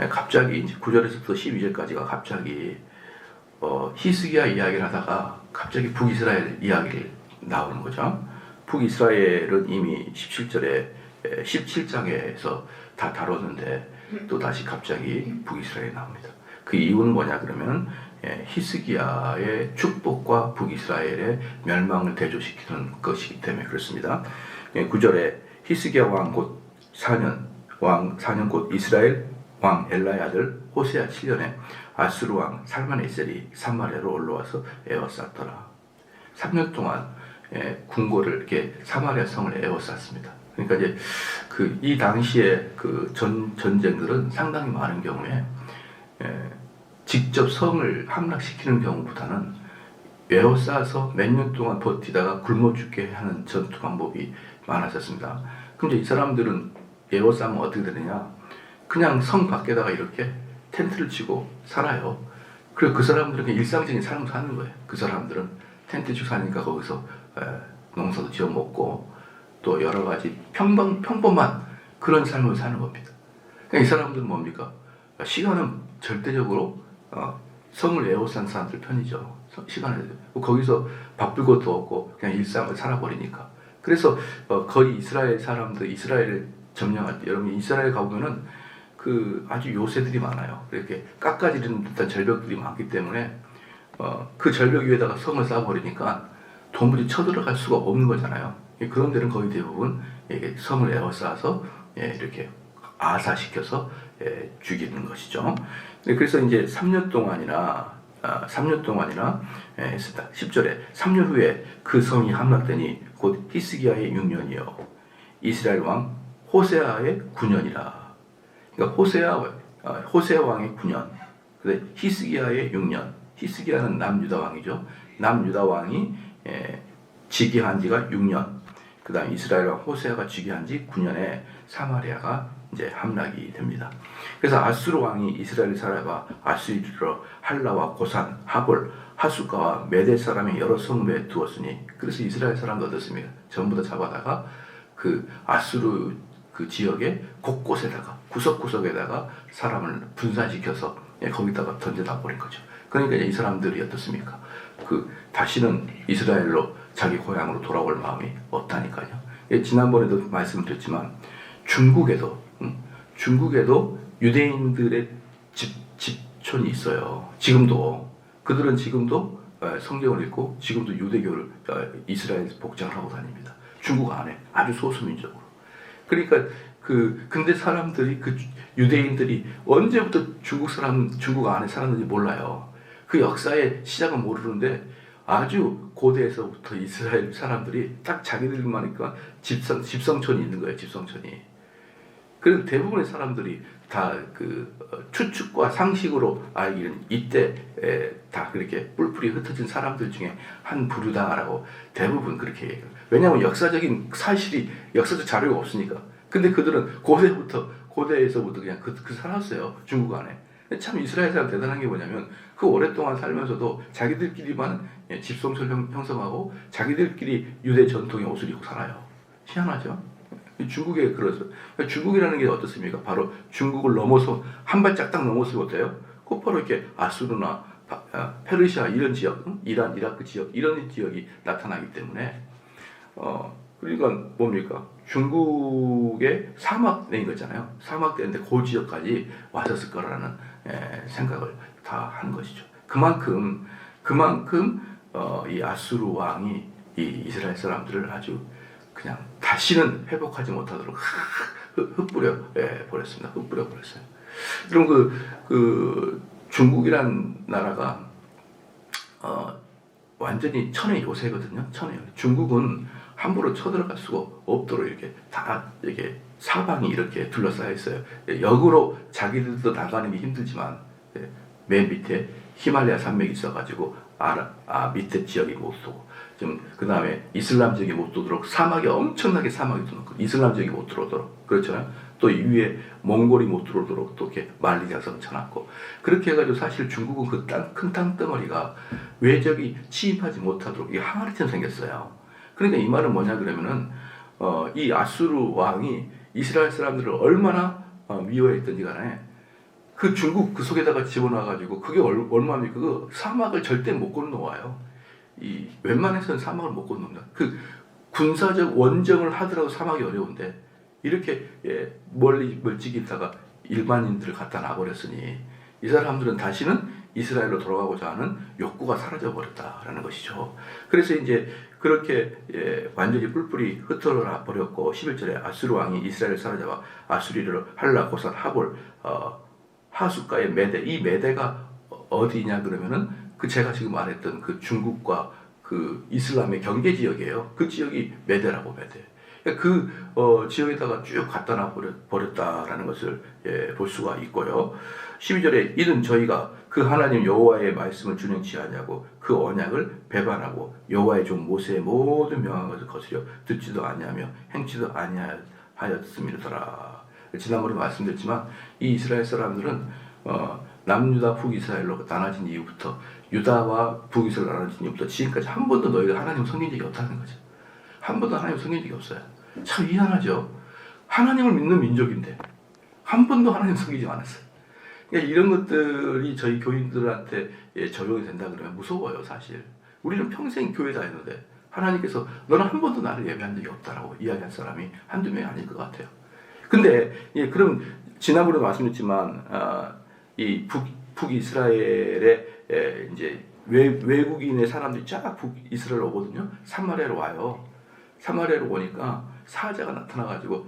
예, 갑자기 이제 9절에서부터 12절까지가 갑자기 어, 히스기야 이야기를 하다가 갑자기 북이스라엘 이야기를 나오는 거죠. 북이스라엘은 이미 17절에 17장에서 다 다뤘는데 또 다시 갑자기 북이스라엘이 나옵니다. 그 이유는 뭐냐 그러면 예, 히스기야의 축복과 북이스라엘의 멸망을 대조시키는 것이기 때문에 그렇습니다. 9절에 히스기야 왕 곧 4년 왕 4년 곧 이스라엘 왕 엘라의 아들 호세아 7년에 아수르 왕 살만에셀이 사마리아로 올라와서 에워쌌더라. 3년 동안 예, 궁궐을 이렇게 사마리아 성을 에워쌌습니다. 그러니까 이제 그 이 당시에 그 전 전쟁들은 상당히 많은 경우에 예, 직접 성을 함락시키는 경우보다는 에워싸서 몇 년 동안 버티다가 굶어 죽게 하는 전투 방법이 많았었습니다. 그럼 이제 이 사람들은 에워싸면 어떻게 되느냐? 그냥 성 밖에다가 이렇게 텐트를 치고 살아요. 그리고 그 사람들은 일상적인 삶을 사는 거예요. 그 사람들은 텐트 치고 사니까 거기서 에, 농사도 지어 먹고 또 여러 가지 평범, 평범한 그런 삶을 사는 겁니다. 그러니까 이 사람들은 뭡니까? 시간은 절대적으로 어, 성을 에워싼 사람들 편이죠. 서- 시간을 거기서 것도 없고 그냥 일상을 살아버리니까. 그래서 어, 거의 이스라엘 사람들 이스라엘을 점령할 때 여러분 이스라엘 가보면은 그 아주 요새들이 많아요. 이렇게 깎아지르는 듯한 절벽들이 많기 때문에 어, 그 절벽 위에다가 성을 쌓아버리니까 도무지 쳐들어갈 수가 없는 거잖아요. 예, 그런 데는 거의 대부분 이게 성을 에워싸서 예, 이렇게 아사시켜서 예, 죽이는 것이죠. 네, 그래서 이제 3년 동안이나 아, 3년 동안이나 예, 했습니다. 10절에 3년 후에 그 성이 함락되니 곧 히스기야의 6년이요 이스라엘 왕 호세아의 9년이라. 그러니까 호세아 어, 호세아 왕의 9년. 그래 히스기야의 6년. 히스기야는 남유다 왕이죠. 남유다 왕이 예, 즉위한 지가 6년. 그다음 이스라엘 왕 호세아가 즉위한 지 9년에 사마리아가 이제 함락이 됩니다. 그래서 아수르 왕이 이스라엘 사람과 아수르로 할라와 고산, 하볼, 하수가와 메대 사람의 여러 성읍에 두었으니 그래서 이스라엘 사람도 어떻습니까? 전부 다 잡아다가 그 아수르 그 지역의 곳곳에다가 구석구석에다가 사람을 분산시켜서 예, 거기다가 던져다 버린 거죠. 그러니까 이 사람들이 어떻습니까? 그 다시는 이스라엘로 자기 고향으로 돌아올 마음이 없다니까요. 예, 지난번에도 말씀드렸지만 중국에도 음, 중국에도 유대인들의 집 집촌이 있어요. 지금도 그들은 지금도 어, 성경을 읽고 지금도 유대교를 어, 이스라엘 복장을 하고 다닙니다. 중국 안에 아주 소수민족으로. 그러니까 그 근데 사람들이 그 유대인들이 언제부터 중국 사람 중국 안에 살았는지 몰라요. 그 역사의 시작은 모르는데 아주 고대에서부터 이스라엘 사람들이 딱 자기들만니까 집성 집성촌이 있는 거예요. 집성촌이. 그래서 대부분의 사람들이 다 그 추측과 상식으로 알기는 이때 에, 다 그렇게 뿔뿔이 흩어진 사람들 중에 한 부류다라고 대부분 그렇게 얘기해요. 왜냐하면 역사적인 사실이 역사적 자료가 없으니까. 근데 그들은 고대부터 고대에서부터 그냥 그, 그 살았어요 중국 안에. 참 이스라엘 사람 대단한 게 뭐냐면 그 오랫동안 살면서도 자기들끼리만 예, 집성촌 형- 형성하고 자기들끼리 유대 전통의 옷을 입고 살아요. 희한하죠? 중국에 그래서 중국이라는 게 어떻습니까? 바로 중국을 넘어서 한 발짝 딱 넘어서면 어때요? 곧바로 이렇게 아수르나 바- 아, 페르시아 이런 지역, 응? 이란, 이라크 지역 이런 지역이 나타나기 때문에 어 그러니까 뭡니까? 중국의 사막된 거잖아요. 사막되는데 그 지역까지 왔었을 거라는 에, 생각을 다 한 것이죠. 그만큼 그만큼 어, 이 아수르 왕이 이 이스라엘 사람들을 아주 그냥 다시는 회복하지 못하도록 흩- 흩뿌려 예, 버렸습니다. 흩뿌려 버렸어요. 그럼 그, 그 중국이란 나라가 어, 완전히 천의 요새거든요. 천의 요새. 중국은 함부로 쳐들어갈 수가 없도록 이렇게 다 이렇게 사방이 이렇게 둘러싸여 있어요. 예, 역으로 자기들도 나가는 게 힘들지만 예, 맨 밑에 히말라야 산맥이 있어가지고 아, 아 밑에 지역이 못 쏘고 좀그 다음에 이슬람 지역이 못 들어오도록 사막이 엄청나게 사막이 들어오고 이슬람 지역이 못 들어오도록 그렇잖아요. 또이 위에 몽골이 못 들어오도록 또 이렇게 만리장성 쳐놨고 그렇게 해가지고 사실 중국은 그큰 땅덩어리가 외적이 침입하지 못하도록 이게 항아리처럼 생겼어요. 그러니까 이 말은 뭐냐 그러면은 어, 이 아수르 왕이 이스라엘 사람들을 얼마나 어, 미워했던지 간에 그 중국 그 속에다가 집어넣어가지고 그게 얼, 얼마입니까? 그 사막을 절대 못 건너와요. 이 웬만해서는 사막을 못 건너는다. 그 군사적 원정을 하더라도 사막이 어려운데 이렇게 예, 멀리 멀찍이 있다가 일반인들을 갖다 놔버렸으니 이 사람들은 다시는 이스라엘로 돌아가고자 하는 욕구가 사라져 버렸다라는 것이죠. 그래서 이제 그렇게 예, 완전히 뿔뿔이 흩어져 버렸고 11절에 아수르 왕이 이스라엘을 사로잡아 아수리를 할라 고산 하볼 어, 하숫가의 메대 이 메대가 어디냐 그러면은 그 제가 지금 말했던 그 중국과 그 이슬람의 경계 지역이에요. 그 지역이 메대라고 메대. 그러니까 그 어, 지역에다가 쭉 갖다 놔 버렸다라는 것을 예, 볼 수가 있고요. 12절에 이는 저희가 그 하나님 여호와의 말씀을 준행치 하냐고 그 언약을 배반하고 여호와의 종 모세의 모든 명한 것을 거스려 듣지도 아니하며 행치도 아니하였음이더라. 지난번에 말씀드렸지만 이 이스라엘 사람들은 어, 남유다 북이스라엘로 나눠진 이후부터 유다와 북이스라엘 나눠진 이후부터 지금까지 한 번도 너희가 하나님 섬긴 적이 없다는 거죠. 한 번도 하나님 섬긴 적이 없어요. 참 희한하죠. 하나님을 믿는 민족인데 한 번도 하나님 섬기지 않았어요. 그러니까 이런 것들이 저희 교인들한테 예, 적용이 된다 그러면 무서워요, 사실. 우리는 평생 교회 다녔는데 하나님께서 너는 한 번도 나를 예배한 적이 없다라고 이야기한 사람이 한두 명이 아닐 것 같아요. 근데 예, 그럼 지난번에도 말씀드렸지만 아, 이 북, 북이스라엘의 에, 이제 외, 외국인의 사람들이 쫙 북이스라엘 오거든요. 사마리아로 와요. 사마리아로 오니까 사자가 나타나가지고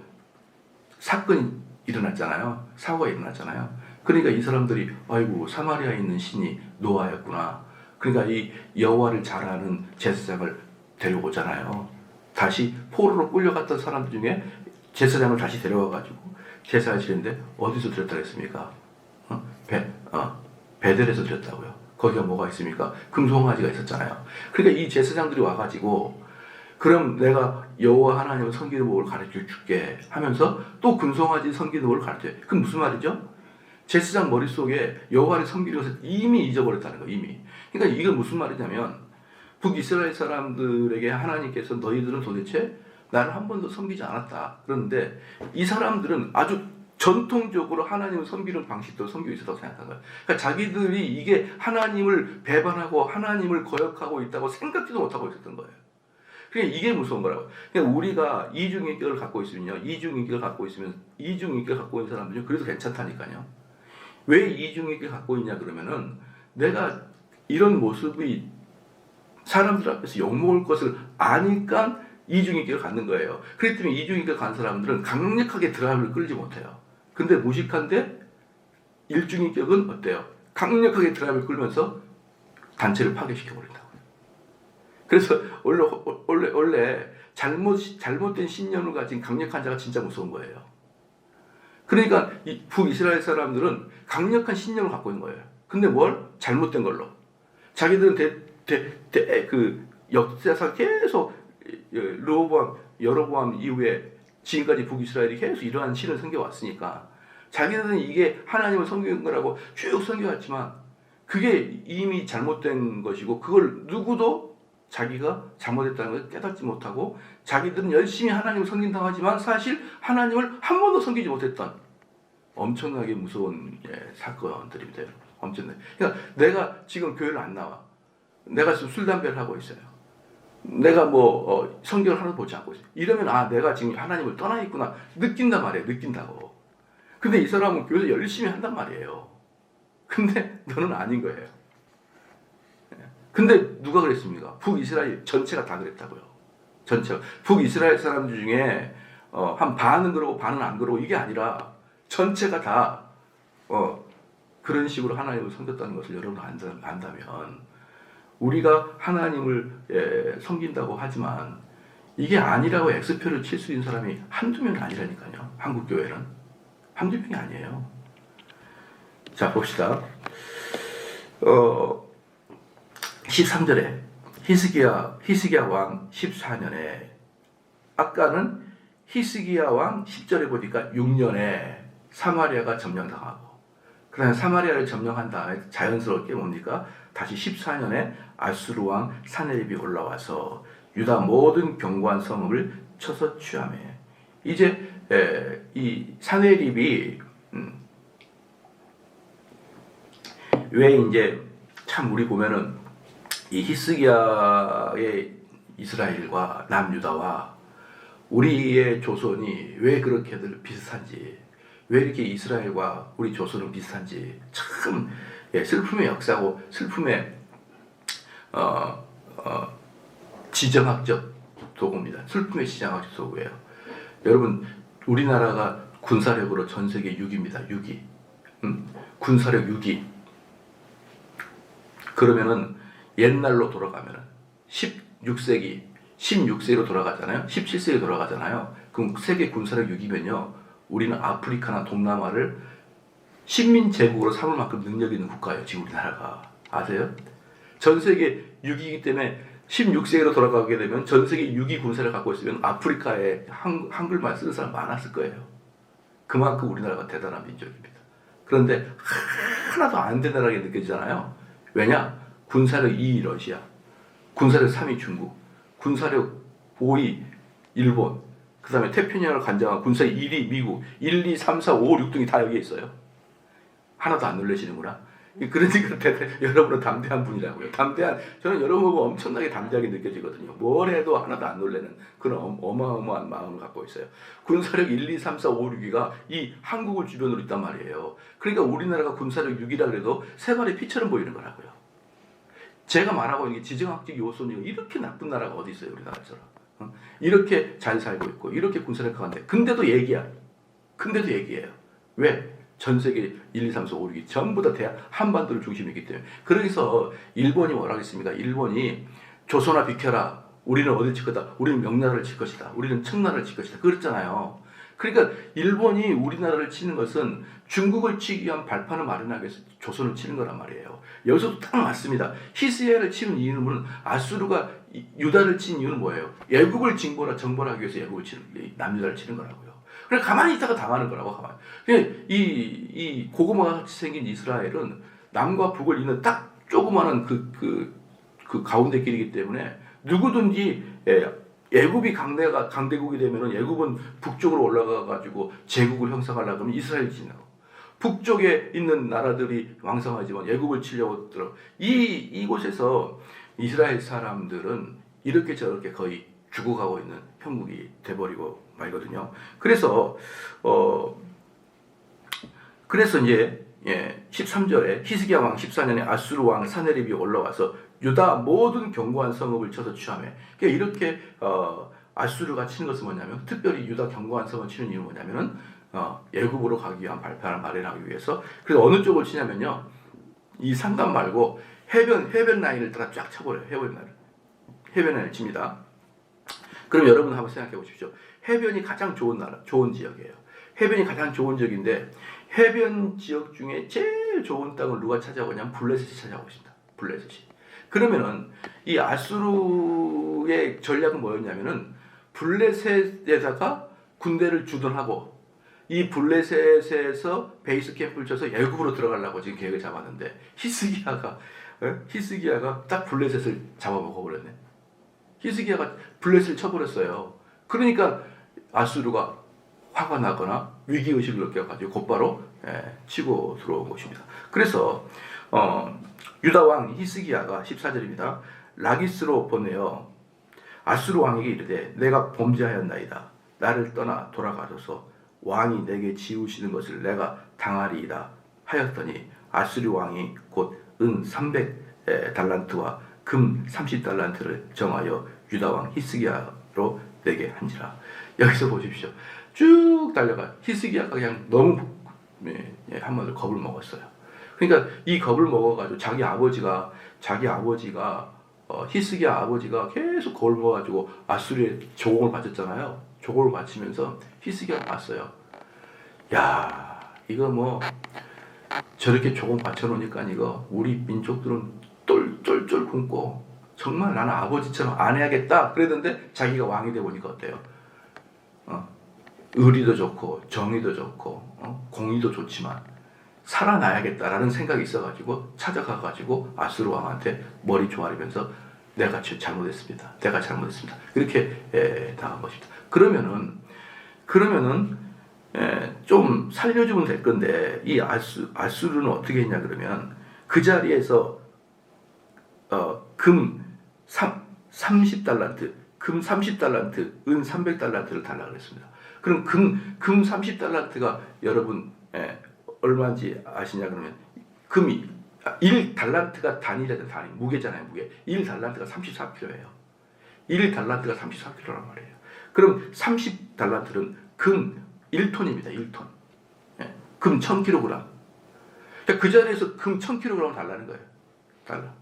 사건이 일어났잖아요. 사고가 일어났잖아요. 그러니까 이 사람들이 아이고 사마리아에 있는 신이 노아였구나. 그러니까 이 여호와를 잘 아는 제사장을 데려오잖아요. 다시 포로로 끌려갔던 사람들 중에 제사장을 다시 데려와가지고 제사하시는데 어디서 드렸다 그랬습니까? 어? 배, 어, 베델에서 드렸다고요. 거기가 뭐가 있습니까? 금송아지가 있었잖아요. 그러니까 이 제사장들이 와가지고 그럼 내가 여호와 하나님을 섬기는 법을 가르쳐 줄게 하면서 또 금송아지 섬기는 법을 가르쳐요. 그럼 무슨 말이죠? 제사장 머릿속에 여호와를 섬기는 것을 이미 잊어버렸다는 거 이미. 그러니까 이게 무슨 말이냐면 북이스라엘 사람들에게 하나님께서 너희들은 도대체 나를 한 번도 섬기지 않았다. 그런데 이 사람들은 아주 전통적으로 하나님을 섬기는 방식도 섬기고 있었다고 생각한 거예요. 그러니까 자기들이 이게 하나님을 배반하고 하나님을 거역하고 있다고 생각지도 못하고 있었던 거예요. 그러니까 이게 무서운 거라고. 그러니까 우리가 이중인격을 갖고 있으면요. 이중인격을 갖고 있으면 이중인격을 갖고 있는 사람들은 그래도 괜찮다니까요. 왜 이중인격을 갖고 있냐 그러면은 내가 이런 모습이 사람들 앞에서 욕먹을 것을 아니까 이중인격을 갖는 거예요. 때문에 이중인격을 갖는 사람들은 강력하게 드라마를 끌지 못해요. 근데 무식한데 일중인격은 어때요? 강력하게 드라이브를 끌면서 단체를 파괴시켜 버린다고. 그래서 원래 원래 원래 잘못 잘못된 신념을 가진 강력한 자가 진짜 무서운 거예요. 그러니까 이 북이스라엘 사람들은 강력한 신념을 갖고 있는 거예요. 근데 뭘 잘못된 걸로 자기들은 대대 그 역사상 계속 르호보암 여로보암 이후에 지금까지 북이스라엘이 계속 이러한 신을 섬겨왔으니까 자기들은 이게 하나님을 섬기는 거라고 쭉 섬겨왔지만 그게 이미 잘못된 것이고 그걸 누구도 자기가 잘못했다는 것을 깨닫지 못하고 자기들은 열심히 하나님을 섬긴다고 하지만 사실 하나님을 한 번도 섬기지 못했던 엄청나게 무서운 예, 사건들입니다. 엄청나게. 그러니까 내가 지금 교회를 안 나와. 내가 지금 술, 담배를 하고 있어요. 내가 뭐 어, 성경을 하나도 보지 않고 있어요. 이러면 아 내가 지금 하나님을 떠나 있구나 느낀단 말이에요. 느낀다고. 근데 이 사람은 교회에서 열심히 한단 말이에요. 근데 너는 아닌 거예요. 근데 누가 그랬습니까? 북이스라엘 전체가 다 그랬다고요. 전체가. 북이스라엘 사람들 중에 어, 한 반은 그러고 반은 안 그러고 이게 아니라 전체가 다 어, 그런 식으로 하나님을 섬겼다는 것을 여러분 안다면 우리가 하나님을 예, 섬긴다고 하지만 이게 아니라고 엑스표를 칠 수 있는 사람이 한두 명이 아니라니까요. 한국 교회는 한두 명이 아니에요. 자 봅시다. 어, 13절에 히스기야 히스기야 왕 14년에 아까는 히스기야 왕 10절에 보니까 6년에 사마리아가 점령당하고 그다음에 사마리아를 점령한 다음에 자연스럽게 뭡니까? 다시 14년에 아수르 왕 사네립이 올라와서 유다 모든 견고한 성읍을 쳐서 취함해. 이제 에, 이 사네립이 음, 왜 이제 참 우리 보면은 이 히스기야의 이스라엘과 남유다와 우리의 조선이 왜 그렇게들 비슷한지 왜 이렇게 이스라엘과 우리 조선은 비슷한지 참 예, 슬픔의 역사고 슬픔의 어, 어, 지정학적 도구입니다. 슬픔의 지정학적 도구예요. 여러분 우리나라가 군사력으로 전 세계 6위입니다. 6위. 음, 군사력 6위. 그러면은 옛날로 돌아가면은 16세기, 16세기로 돌아가잖아요. 17세기 돌아가잖아요. 그럼 세계 군사력 6위면요. 우리는 아프리카나 동남아를 식민 제국으로 삼을 만큼 능력 있는 국가예요. 지금 우리나라가. 아세요? 전 세계 6위이기 때문에 16세기로 돌아가게 되면 전 세계 6위 군사를 갖고 있으면 아프리카에 한, 한글만 쓰는 사람 많았을 거예요. 그만큼 우리나라가 대단한 민족입니다. 그런데 하나도 안 대단하게 느껴지잖아요. 왜냐? 군사력 2위 러시아, 군사력 3위 중국, 군사력 5위 일본, 그 다음에 태평양을 관장한 군사력 1위 미국, 1, 2, 3, 4, 5, 6등이 다 여기에 있어요. 하나도 안 놀라시는구나. 그러니까 대- 여러분은 담대한 분이라고요. 담대한 저는 여러분 보고 엄청나게 담대하게 느껴지거든요. 뭘 해도 하나도 안 놀래는 그런 어- 어마어마한 마음을 갖고 있어요. 군사력 1, 2, 3, 4, 5, 6위가 이 한국을 주변으로 있단 말이에요. 그러니까 우리나라가 군사력 6위라 그래도 세 발의 피처럼 보이는 거라고요. 제가 말하고 있는 게 지정학적 요소는 이렇게 나쁜 나라가 어디 있어요, 우리나라처럼. 어? 이렇게 잘 살고 있고 이렇게 군사력 강한데 근데도 얘기야. 근데도 얘기해요. 왜? 전 세계 1, 2, 3, 4, 5, 6이 전부 다 대한 한반도를 중심이기 때문에. 그래서 일본이 뭐라 하겠습니까? 일본이 조선아 비켜라. 우리는 어딜 칠 거다. 우리는 명나라를 칠 것이다. 우리는 청나라를 칠 것이다. 그랬잖아요. 그러니까 일본이 우리나라를 치는 것은 중국을 치기 위한 발판을 마련하기 위해서 조선을 치는 거란 말이에요. 여기서도 딱 맞습니다. 히스야를 치는 이유는 아수르가 이- 유다를 친 이유는 뭐예요? 애국을 징벌하 정벌하기 위해서 애국을 치는 이 남유다를 치는 거라고요. 그래 가만히 있다가 당하는 거라고 가만. 이, 이 고구마 같이 생긴 이스라엘은 남과 북을 잇는 딱 조그마한 그, 그, 그 가운데 길이기 때문에 누구든지 예, 애굽이 강대가 강대국이 되면은 애굽은 북쪽으로 올라가 가지고 제국을 형성하려고 하면 이스라엘이 진다고. 북쪽에 있는 나라들이 왕성하지만 애굽을 치려고 들어. 이 이곳에서 이스라엘 사람들은 이렇게 저렇게 거의 죽어가고 있는 형국이 돼버리고 말거든요. 그래서 어 그래서 이제 예, 13절에 히스기야 왕 14년에 아수르 왕 사네립이 올라와서 유다 모든 견고한 성읍을 쳐서 취함해. 그러니까 이렇게 어, 아수르가 치는 것은 뭐냐면 특별히 유다 견고한 성을 치는 이유는 뭐냐면은 어, 예굽으로 가기 위한 발판을 마련하기 위해서. 그래서 어느 쪽을 치냐면요. 이 산간 말고 해변 해변 라인을 따라 쫙 쳐버려요. 해변 라인. 해변 라인을 칩니다. 그럼 여러분 한번 생각해 보십시오. 해변이 가장 좋은 나라, 좋은 지역이에요. 해변이 가장 좋은 지역인데 해변 지역 중에 제일 좋은 땅을 누가 찾아오냐면 블레셋이 찾아오고 있습니다. 블레셋이. 그러면은 이 아수르의 전략은 뭐였냐면은 블레셋에다가 군대를 주둔하고 이 블레셋에서 베이스 캠프를 쳐서 애굽으로 들어가려고 지금 계획을 잡았는데 히스기야가 어? 히스기야가 딱 블레셋을 잡아먹어 버렸네. 히스기야가 블레셋을 쳐버렸어요. 그러니까 아수르가 화가 나거나 위기 의식을 느껴가지고 곧바로 예, 치고 들어온 것입니다. 그래서 어, 유다 왕 히스기야가 14절입니다. 라기스로 보내어 아수르 왕에게 이르되 내가 범죄하였나이다. 나를 떠나 돌아가소서 왕이 내게 지우시는 것을 내가 당하리이다 하였더니 아수르 왕이 곧 은 300 달란트와 금 30달란트를 정하여 유다 왕 히스기야로 내게 한지라. 여기서 보십시오. 쭉 달려가 히스기야가 그냥 너무 예, 예, 한 번을 겁을 먹었어요. 그러니까 이 겁을 먹어가지고 자기 아버지가 자기 아버지가 어, 히스기야 아버지가 계속 겁을 먹어가지고 아수르의 조공을 바쳤잖아요. 조공을 바치면서 히스기야가 봤어요. 야 이거 뭐 저렇게 조공 받쳐놓으니까 이거 우리 민족들은 똘똘똘 굶고 정말 나는 아버지처럼 안 해야겠다 그랬는데 자기가 왕이 돼 보니까 어때요? 어? 의리도 좋고 정의도 좋고 어? 공의도 좋지만 살아나야겠다라는 생각이 있어가지고 찾아가가지고 아수르 왕한테 머리 조아리면서 내가 지- 잘못했습니다. 내가 잘못했습니다. 이렇게 에, 당한 것입니다. 그러면은 그러면은 에, 좀 살려주면 될 건데 이 아수 아수르는 어떻게 했냐 그러면 그 자리에서 어, 금 3, 30달란트, 금 30달란트, 은 300달란트를 달라 그랬습니다. 그럼 금, 금 30달란트가 여러분 예, 얼마인지 아시냐 그러면 금이 1 달란트가 단위라는 단위, 무게잖아요, 무게. 1 달란트가 34kg예요. 1 달란트가 34kg란 말이에요. 그럼 30 달란트는 금 1톤입니다, 1톤. 예, 금 1000kg. 그러니까 그 자리에서 금 1000kg 달라는 거예요. 달라.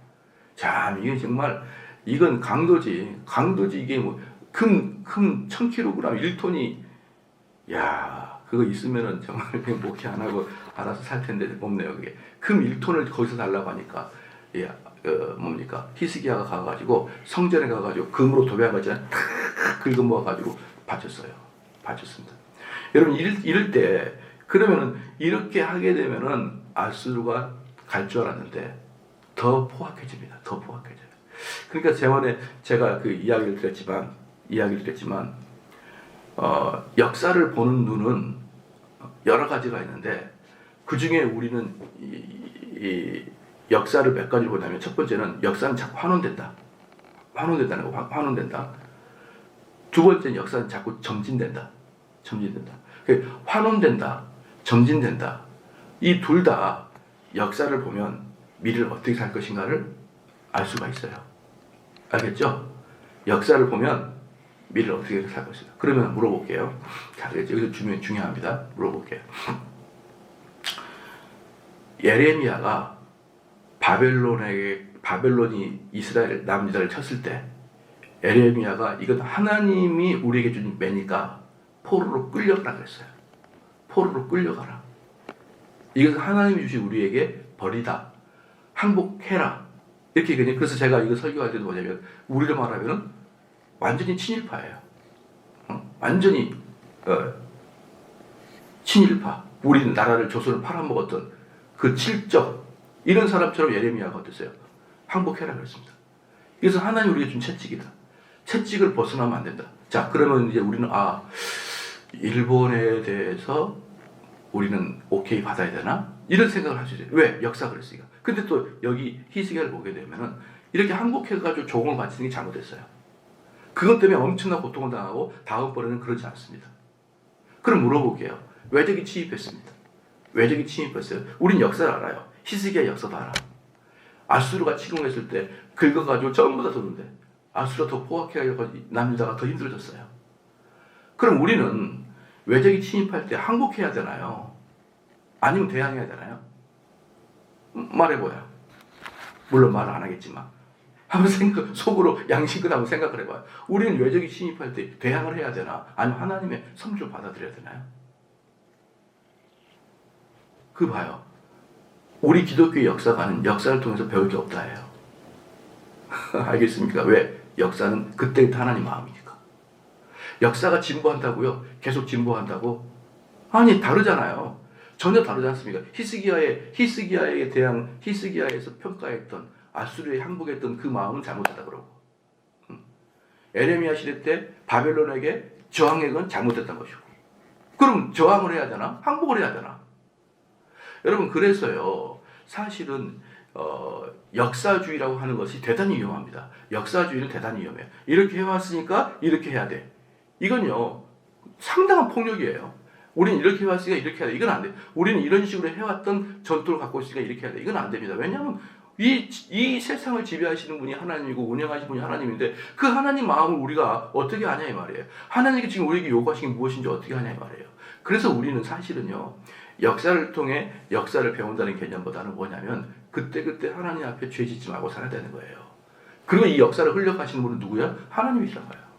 자, 이게 정말 이건 강도지. 강도지 이게 뭐 금, 금 1000kg 1톤이 야, 그거 있으면은 정말 목회 안 하고 알아서 살 텐데 없네요, 그게. 금 1톤을 거기서 달라고 하니까 예, 어, 뭡니까? 히스기야가 가가지고 성전에 가가지고 금으로 도배한 거잖아요. 탁 긁어 모아가지고 바쳤어요. 바쳤습니다. 여러분 이럴, 이럴 때 그러면은 이렇게 하게 되면은 아수르가 갈 줄 알았는데 더 포악해집니다. 더 포악해져요. 그러니까 제가 그 이야기를 드렸지만 이야기를 드렸지만 어, 역사를 보는 눈은 여러 가지가 있는데 그 중에 우리는 이, 이 역사를 몇 가지 보냐면 첫 번째는 역사는 자꾸 환원된다. 환원된다는 거, 환- 환원된다. 두 번째는 역사는 자꾸 점진된다. 점진된다. 그 환원된다. 점진된다. 이 둘 다 역사를 보면 미래를 어떻게 살 것인가를 알 수가 있어요. 알겠죠? 역사를 보면 미래를 어떻게 살 것인가. 그러면 물어볼게요. 자, 여기서 중요, 중요합니다. 물어볼게요. 예레미야가 바벨론에게 바벨론이 이스라엘 남유다를 쳤을 때 에레미야가 이건 하나님이 우리에게 준 매니까 포로로 끌려가라 그랬어요. 포로로 끌려가라. 이것은 하나님이 주신 우리에게 벌이다. 항복해라. 이렇게 얘기해요. 그래서 제가 이거 설교할 때도 뭐냐면 우리를 말하면은 완전히 친일파예요. 어? 완전히 어, 친일파. 우리 나라를 조선을 팔아먹었던 그 칠적 이런 사람처럼 예레미야가 어땠어요? 항복해라 그랬습니다. 그래서 하나님 우리에게 준 채찍이다. 채찍을 벗어나면 안 된다. 자, 그러면 이제 우리는 아 일본에 대해서 우리는 오케이 받아야 되나? 이런 생각을 있어요. 왜? 역사 그랬으니까. 근데 또 여기 희스기야를 보게 되면은 이렇게 항복해가지고 조공을 바치는 게 잘못됐어요. 그것 때문에 엄청난 고통을 당하고 다음번에는 그러지 않습니다. 그럼 물어볼게요. 외적이 침입했습니다. 외적이 침입했어요. 우린 역사를 알아요. 히스기야 역사도 알아. 아수르가 침공했을 때 긁어가지고 전부 다 줬는데 아수르가 더 포악해가지고 남유다가 더 힘들어졌어요. 그럼 우리는 외적이 침입할 때 항복해야 되나요? 아니면 대항해야 되나요? 음, 말해봐요. 물론 말을 안 하겠지만 한번 생각 속으로 양심껏 한번 생각을 해봐요. 우리는 외적이 침입할 때 대항을 해야 되나? 아니면 하나님의 성주를 받아들여야 되나요? 그 봐요. 우리 기독교의 역사가는 역사를 통해서 배울 게 없다예요. 알겠습니까? 왜? 역사는 그때부터 하나님 마음이니까. 역사가 진보한다고요? 계속 진보한다고? 아니 다르잖아요. 전혀 다르지 않습니까? 히스기야의 히스기야에 대한 히스기야에서 평가했던 아수르에 항복했던 그 마음은 잘못했다 그러고. 음. 에레미야 시대 때 바벨론에게 저항한 건 잘못했던 것이고. 그럼 저항을 해야 되나? 항복을 해야 되나? 여러분 그래서요. 사실은 어, 역사주의라고 하는 것이 대단히 위험합니다. 역사주의는 대단히 위험해요. 이렇게 해왔으니까 이렇게 해야 돼. 이건요 상당한 폭력이에요. 우리는 이렇게 해왔으니까 이렇게 해야 돼. 이건 안 돼. 우리는 이런 식으로 해왔던 전통을 갖고 있으니까 이렇게 해야 돼. 이건 안 됩니다. 왜냐하면 이, 이 세상을 지배하시는 분이 하나님이고 운영하시는 분이 하나님인데 그 하나님 마음을 우리가 어떻게 아냐 이 말이에요. 하나님이 지금 우리에게 요구하시는 게 무엇인지 어떻게 하냐 이 말이에요. 그래서 우리는 사실은요 역사를 통해 역사를 배운다는 개념보다는 뭐냐면 그때그때 하나님 앞에 죄 짓지 말고 살아야 되는 거예요. 그리고 이 역사를 흘려가시는 분은 누구야? 하나님이시라고요.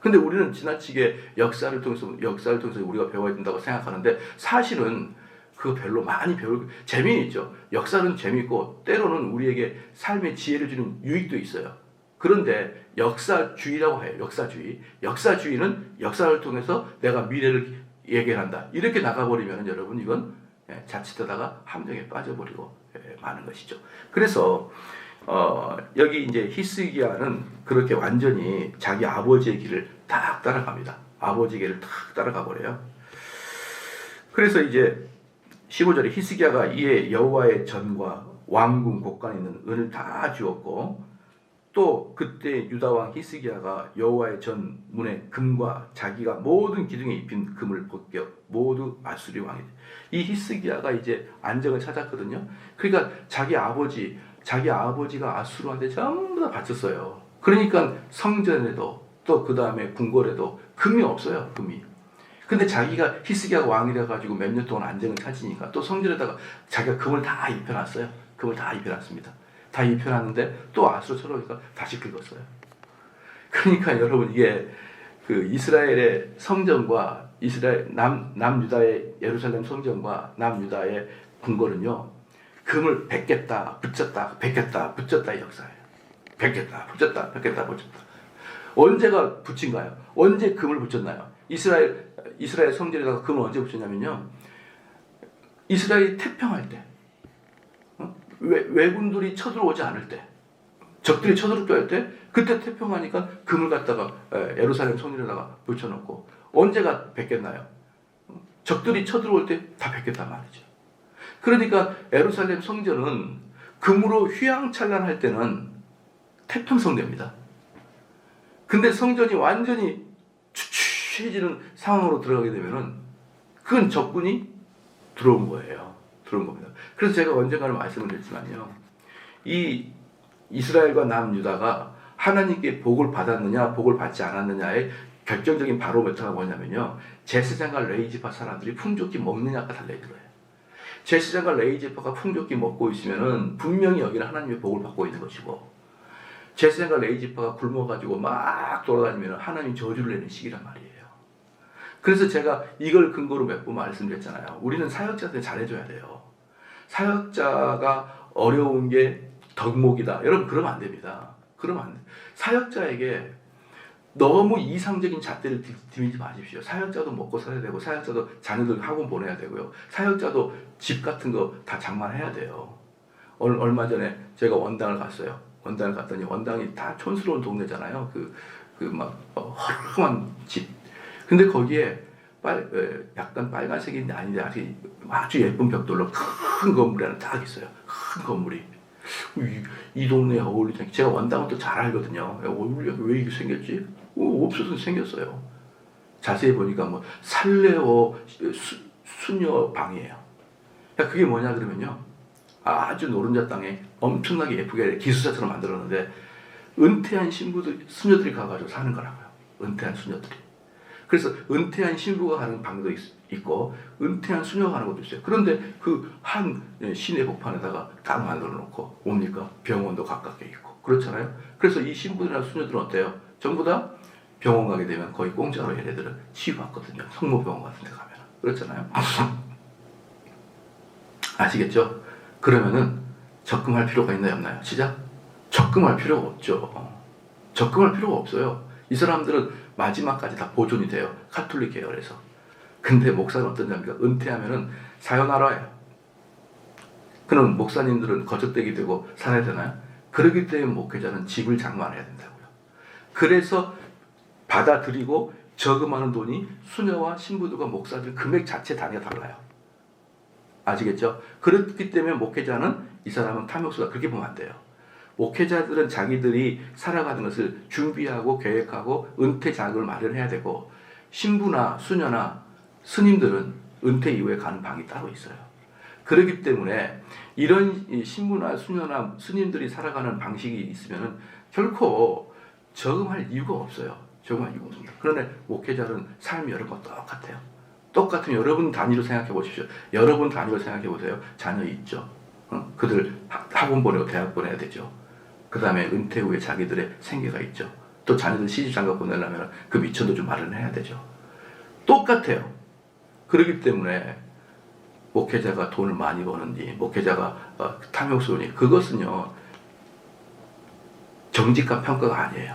근데 우리는 지나치게 역사를 통해서 역사를 통해서 우리가 배워야 된다고 생각하는데 사실은 그거 별로 많이 배울 재미는 있죠. 역사는 재미있고 때로는 우리에게 삶의 지혜를 주는 유익도 있어요. 그런데 역사주의라고 해요. 역사주의. 역사주의는 역사를 통해서 내가 미래를 예견한다. 이렇게 나가버리면 여러분 이건 예, 자칫하다가 함정에 빠져버리고 예, 마는 것이죠. 그래서 어, 여기 이제 히스기야는 그렇게 완전히 자기 아버지의 길을 딱 따라갑니다. 아버지 길을 딱 따라가 버려요. 그래서 이제 15절에 히스기야가 이에 여호와의 전과 왕궁 곳간에 있는 은을 다 주었고 또 그때 유다 왕 히스기야가 여호와의 전 문에 금과 자기가 모든 기둥에 입힌 금을 벗겨 모두 아수리 왕이 이 히스기야가 이제 안정을 찾았거든요. 그러니까 자기 아버지 자기 아버지가 아수르한테 전부 다 바쳤어요. 그러니까 성전에도 또 그 다음에 궁궐에도 금이 없어요. 금이. 근데 자기가 히스기야가 왕이라 가지고 몇 년 동안 안정을 찾으니까 또 성전에다가 자기가 금을 다 입혀놨어요. 금을 다 입혀놨습니다. 다 입혀놨는데 또 아수르 쳐놓으니까 다시 긁었어요. 그러니까 여러분 이게 그 이스라엘의 성전과 이스라엘 남 남유다의 예루살렘 성전과 남유다의 궁궐은요 금을 뱉겠다 붙였다 뱉겠다 붙였다의 역사예요. 뱉겠다 붙였다 뱉겠다 붙였다. 언제가 붙인가요? 언제 금을 붙였나요? 이스라엘 이스라엘 성전에다가 금을 언제 붙였냐면요. 이스라엘이 태평할 때, 어? 외, 외군들이 쳐들어오지 않을 때, 적들이 쳐들어오지 않을 때, 그때 태평하니까 금을 갖다가 에, 예루살렘 성전에다가 붙여놓고 언제가 뵙겠나요? 적들이 쳐들어올 때 다 뵙겠단 말이죠. 그러니까 예루살렘 성전은 금으로 휘황찬란할 때는 태평성대입니다. 근데 성전이 완전히 추추해지는 상황으로 들어가게 되면은 그건 적군이 들어온 거예요. 들어온 겁니다. 그래서 제가 언젠가는 말씀을 드렸지만요. 이 이스라엘과 남유다가 하나님께 복을 받았느냐, 복을 받지 않았느냐의 결정적인 바로메터가 뭐냐면요. 제사장과 레이지파 사람들이 풍족히 먹느냐가 달려있더래요. 제사장과 레이지파가 풍족히 먹고 있으면은 분명히 여기는 하나님의 복을 받고 있는 것이고 제사장과 레이지파가 굶어가지고 막 돌아다니면 하나님 저주를 내는 시기란 말이에요. 그래서 제가 이걸 근거로 몇 번 말씀드렸잖아요. 우리는 사역자한테 잘해줘야 돼요. 사역자가 어려운 게 덕목이다. 여러분 그러면 안 됩니다. 그러면 안 돼. 사역자에게 너무 이상적인 잣대를 들이지 마십시오. 사역자도 먹고 살아야 되고 사역자도 자녀들 학원 보내야 되고요. 사역자도 집 같은 거 다 장만해야 돼요. 얼, 얼마 전에 제가 원당을 갔어요. 원당을 갔더니 원당이 다 촌스러운 동네잖아요. 그 그막 어, 허름한 집. 근데 거기에 빨 에, 약간 빨간색이 아닌데 아주 아주 예쁜 벽돌로 큰 건물이 하나 딱 있어요. 큰 건물이. 이, 이 동네에 어울리지 제가 원당은 또 잘 알거든요. 어울려 왜 이게 생겼지? 어, 없어서 생겼어요. 자세히 보니까 뭐 살레오 수, 수녀 방이에요. 그게 뭐냐 그러면요. 아주 노른자 땅에 엄청나게 예쁘게 기숙사처럼 만들었는데 은퇴한 신부들 수녀들이 가가지고 사는 거라고요. 은퇴한 수녀들이. 그래서 은퇴한 신부가 가는 방도 있, 있고 은퇴한 수녀가 가는 것도 있어요. 그런데 그 한 시내 복판에다가 딱 만들어 놓고 옵니까? 병원도 가깝게 있고 그렇잖아요. 그래서 이 신부들이나 수녀들은 어때요? 전부 다 병원 가게 되면 거의 공짜로 얘네들은 치유받거든요. 성모병원 같은 데 가면. 그렇잖아요. 아시겠죠? 그러면은 적금할 필요가 있나요, 없나요? 시작? 적금할 필요가 없죠. 적금할 필요가 없어요. 이 사람들은 마지막까지 다 보존이 돼요. 카톨릭 계열에서. 근데 목사는 어떤 점입니까? 은퇴하면은 사요나라예요. 그럼 목사님들은 거적대기 되고 살아야 되나요? 그러기 때문에 목회자는 집을 장만해야 된다고요. 그래서 받아들이고 저금하는 돈이 수녀와 신부들과 목사들 금액 자체 단위가 달라요. 아시겠죠? 그렇기 때문에 목회자는 이 사람은 탐욕수다. 그렇게 보면 안 돼요. 목회자들은 자기들이 살아가는 것을 준비하고 계획하고 은퇴 자금을 마련해야 되고 신부나 수녀나 스님들은 은퇴 이후에 가는 방이 따로 있어요. 그렇기 때문에 이런 신부나 수녀나 스님들이 살아가는 방식이 있으면 결코 저금할 이유가 없어요. 저금할 이유가 없습니다. 그런데 목회자는 삶이 여러분과 똑같아요. 똑같은 여러분 단위로 생각해 보십시오. 여러분 단위로 생각해 보세요. 자녀 있죠. 어? 그들 학원 보내고 대학 보내야 되죠. 그 다음에 은퇴 후에 자기들의 생계가 있죠. 또 자녀들 시집 장가 보내려면 그 미천도 좀 마련해야 되죠. 똑같아요. 그렇기 때문에 목회자가 돈을 많이 버는지, 목회자가 어, 탐욕스러우니 그것은요 정직한 평가가 아니에요.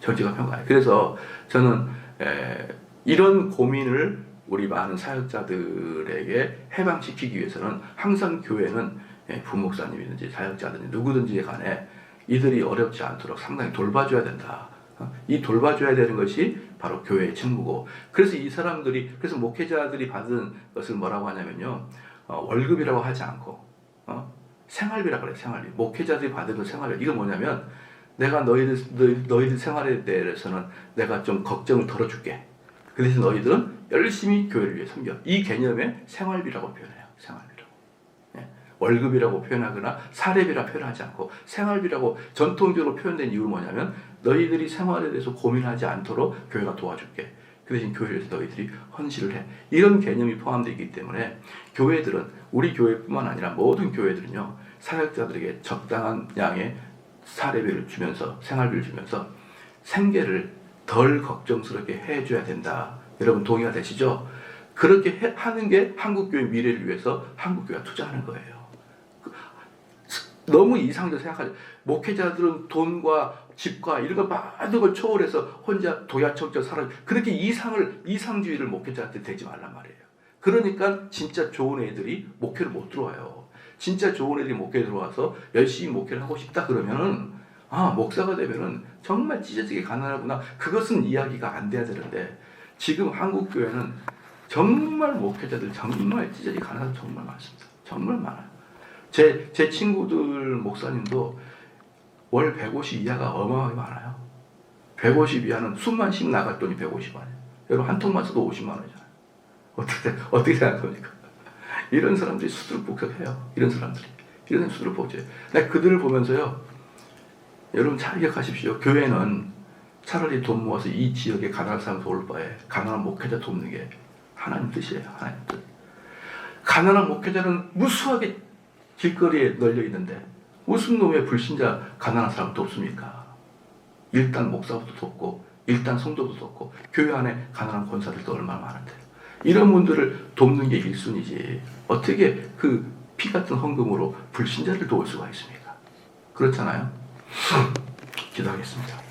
정직한 평가 아니에요. 그래서 저는 에, 이런 고민을 우리 많은 사역자들에게 해방시키기 위해서는 항상 교회는 예, 부목사님이든지 사역자든지 누구든지 간에 이들이 어렵지 않도록 상당히 돌봐줘야 된다. 어, 이 돌봐줘야 되는 것이 바로 교회의 책무고 그래서 이 사람들이 그래서 목회자들이 받은 것을 뭐라고 하냐면요 어, 월급이라고 하지 않고 어, 생활비라 그래 생활비. 목회자들이 받는 생활비. 이건 뭐냐면 내가 너희들 너희, 너희들 생활에 대해서는 내가 좀 걱정을 덜어줄게. 그 대신 너희들은 열심히 교회를 위해 섬겨. 이 개념에 생활비라고 표현해요. 예. 월급이라고 표현하거나 사례비라 표현하지 않고 생활비라고 전통적으로 표현된 이유는 뭐냐면 너희들이 생활에 대해서 고민하지 않도록 교회가 도와줄게. 그 대신 교회에서 너희들이 헌신을 해. 이런 개념이 포함되어 있기 때문에 교회들은 우리 교회뿐만 아니라 모든 교회들은요 사역자들에게 적당한 양의 사례비를 주면서 생활비를 주면서 생계를 덜 걱정스럽게 해줘야 된다. 여러분 동의가 되시죠? 그렇게 해- 하는 게 한국 교회 미래를 위해서 한국 교회가 투자하는 거예요. 그- 너무 이상적으로 생각하죠. 목회자들은 돈과 집과 이런 걸 많은 걸 초월해서 혼자 도야청처 살아. 그렇게 이상을 이상주의를 목회자한테 되지 말란 말이에요. 그러니까 진짜 좋은 애들이 목회를 못 들어와요. 진짜 좋은 애들이 목회에 들어와서 열심히 목회를 하고 싶다 그러면은 아 목사가 되면은 정말 찢어지게 가난하구나. 그것은 이야기가 안 돼야 되는데 지금 한국 교회는 정말 목회자들 정말 찢어지게 가난한 정말 많습니다. 정말 많아요. 제, 제 친구들 목사님도 월 150 이하가 어마어마하게 많아요. 150 이하는 숨만씩 돈이 150만이에요. 여러분 한 통만 써도 50만 원이잖아요. 어떻게 어떻게 생각합니까? 이런 사람들이 수두룩복해요. 이런 사람들이 이런 수두룩복해요. 나 그들을 보면서요. 여러분 잘 기억하십시오. 교회는 차라리 돈 모아서 이 지역에 가난한 사람 도울 바에 가난한 목회자 돕는 게 하나님 뜻이에요. 하나님 뜻. 가난한 목회자는 무수하게 길거리에 널려 있는데 무슨 놈의 불신자 가난한 사람 돕습니까? 일단 목사부터 돕고 일단 성도도 돕고 교회 안에 가난한 권사들도 얼마나 많은데 이런 분들을 돕는 게 일순이지 어떻게 그 피 같은 헌금으로 불신자를 도울 수가 있습니까? 그렇잖아요. 기도하겠습니다.